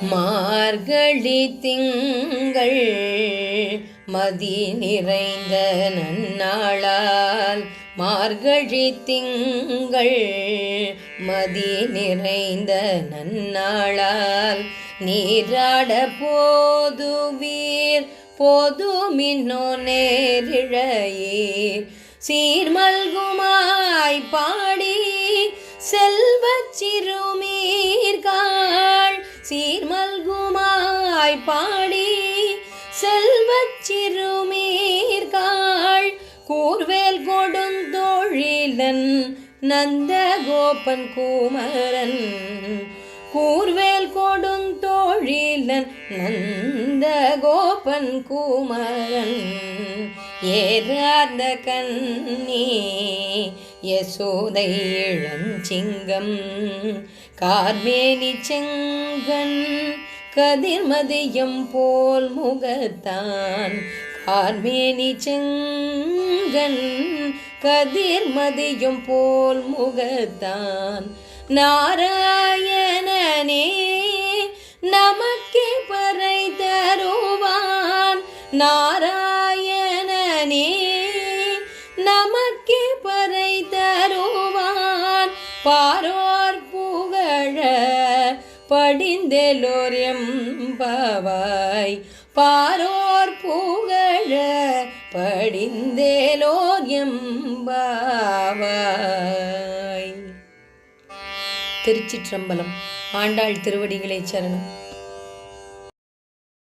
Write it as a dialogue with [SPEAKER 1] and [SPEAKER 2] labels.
[SPEAKER 1] மார்கழி திங்கள் மதி நிறைந்த நன்னாளால். மார்கழி திங்கள் மதி நிறைந்த நன்னாளால். நீராட போதுவீர் போதுமின்னோ நேரிழையீர். சீர்மல்குமாய் பாடி செல்வச் சீர்மல்குமாய் பாடி செல்வச் சிறுமீர்காள் கூர்வேல் கொடுந்தோழிலன் நந்தகோபன் குமரன். கூர்வேல் கொடுந்தோழிலன் நந்தகோபன் குமரன். ஏறார்ந்த கண்ணே யசோதை இளஞ்சிங்கம் கார்மேனி செங்கன் கதிர்மதியம் போல் முகத்தான். கார்மேனி செங்கன் கதிர்மதியம் போல் முகத்தான். நாராயணனே நமக்கே பறை தருவான். நாராயணனே நமக்கே பறை தருவான். பாரோ படிந்தெலோர் எம்பவாய். பாரோர் புகழ படிந்தேலோர் எம்பாவாய். திருச்சிற்றம்பலம் ஆண்டாள் திருவடிகளை சரணம்.